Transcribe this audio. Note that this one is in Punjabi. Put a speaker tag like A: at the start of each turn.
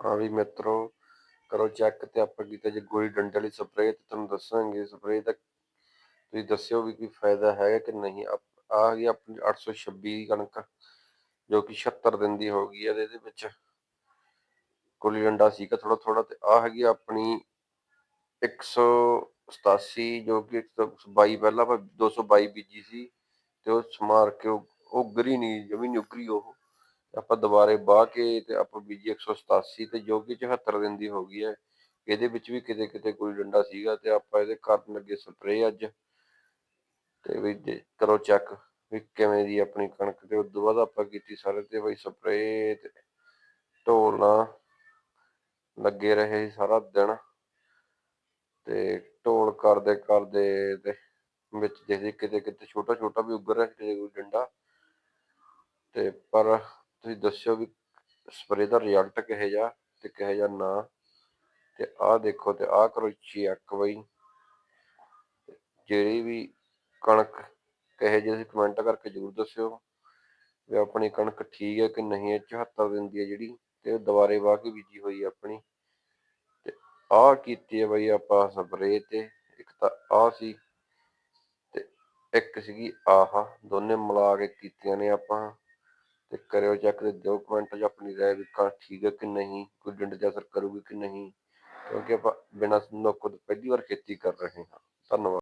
A: ਹਾਂ ਵੀ ਮਿੱਤਰੋ, ਕਰੋ ਚੈੱਕ ਤੇ ਆਪਾਂ ਕੀਤਾ ਜੇ ਗੋਲੀ ਡੰਡੇ ਵਾਲੀ ਸਪਰੇਅ ਤੇ ਤੁਹਾਨੂੰ ਦੱਸਾਂਗੇ ਸਪਰੇਅ ਦਾ ਤੁਸੀਂ ਦੱਸਿਓ ਵੀ ਕੋਈ ਫਾਇਦਾ ਹੈਗਾ ਕਿ ਨਹੀਂ। ਆ ਗਈ ਆਪਣੀ 826 ਕਣਕ, ਜੋ ਕਿ 76 ਦਿਨ ਦੀ ਹੋ ਗਈ ਹੈ ਇਹਦੇ ਵਿੱਚ। ਗੋਲੀ ਡੰਡਾ ਸੀਗਾ ਥੋੜਾ ਥੋੜਾ ਤੇ ਆ ਹੈਗੀ ਆਪਣੀ 187 ਜੋ ਕਿ 122 ਪਹਿਲਾਂ ਆਪਾਂ 222 ਬੀਜੀ ਸੀ ਤੇ ਉਹ ਸਮਾਰ ਕੇ ਉਹ ਉਗਰੀ ਨਹੀਂ ਜਮੀ ਨਹੀਂ ਉਹ। ਆਪਾਂ ਦੁਬਾਰੇ ਬਾਹ ਕੇ ਤੇ ਆਪਾਂ ਬੀਜੀ 187 ਤੇ ਜੋ ਕਿ 74 ਦਿਨ ਦੀ ਹੋ ਗਈ ਹੈ, ਇਹਦੇ ਵਿੱਚ ਵੀ ਕਿਤੇ ਕਿਤੇ ਕੋਈ ਡੰਡਾ ਸੀਗਾ ਤੇ ਆਪਾਂ ਇਹਦੇ ਕਰਨ ਲੱਗੇ ਸਪਰੇਅ ਅੱਜ। ਤੇ ਵੀ ਕਰੋ ਚੈੱਕ ਵੀ ਕਿਵੇਂ ਦੀ ਆਪਣੀ ਕਣਕ ਤੇ ਉਸ ਬਾਅਦ ਆਪਾਂ ਕੀਤੀ ਸਾਰੇ ਤੇ ਬਈ ਸਪਰੇਅ ਤੇ ਢੋਲਣਾ ਲੱਗੇ ਰਹੇ ਸਾਰਾ ਦਿਨ। ਤੇ ਢੋਲ ਕਰਦੇ ਕਰਦੇ ਤੇ ਵਿੱਚ ਦੇਖਦੇ ਕਿਤੇ ਕਿਤੇ ਛੋਟਾ ਛੋਟਾ ਵੀ ਉੱਗ ਰਿਹਾ ਕਿਤੇ ਕੋਈ ਡੰਡਾ। ਤੇ ਪਰ ਤੁਸੀਂ ਦੱਸਿਓ ਵੀ ਸਪਰੇ ਦਾ ਰਿਜ਼ਲਟ ਕਿਹੋ ਜਿਹਾ ਤੇ ਕਿਹੋ ਜਿਹਾ ਨਾ। ਤੇ ਆਹ ਦੇਖੋ ਤੇ ਆਹ ਕਰੋ ਚੈੱਕ ਬਈ ਜਿਹੜੀ ਵੀ ਕਣਕ ਕਹੇ ਜੇ ਤੁਸੀਂ ਕਮੈਂਟ ਕਰਕੇ ਜ਼ਰੂਰ ਦੱਸਿਓ ਵੀ ਆਪਣੀ ਕਣਕ ਠੀਕ ਹੈ ਕਿ ਨਹੀਂ, ਇਹ 74 ਦਿਨ ਦੀ ਹੈ ਜਿਹੜੀ ਤੇ ਦੁਬਾਰੇ ਵਾਹ ਕੇ ਬੀਜੀ ਹੋਈ ਆਪਣੀ। ਤੇ ਆਹ ਕੀਤੀ ਹੈ ਬਈ ਆਪਾਂ ਸਪਰੇ ਤੇ, ਇੱਕ ਤਾਂ ਆਹ ਸੀ ਤੇ ਇੱਕ ਸੀਗੀ ਆਹ, ਦੋਨੇ ਮਿਲਾ ਕੇ ਕੀਤੀਆਂ ਨੇ ਆਪਾਂ। ਤੇ ਕਰਿਓ ਚੈੱਕ ਤੇ ਦਿਓ ਕਮੈਂਟ 'ਚ ਆਪਣੀ ਰਾਏ ਵੀ ਕਾ ਠੀਕ ਹੈ ਕਿ ਨਹੀਂ, ਕੋਈ ਡੰਡ ਦਾ ਅਸਰ ਕਰੂਗੀ ਕਿ ਨਹੀਂ, ਕਿਉਂਕਿ ਆਪਾਂ ਬਿਨਾਂ ਨੌਕਰ ਤੋਂ ਪਹਿਲੀ ਵਾਰ ਖੇਤੀ ਕਰ ਰਹੇ ਹਾਂ। ਧੰਨਵਾਦ।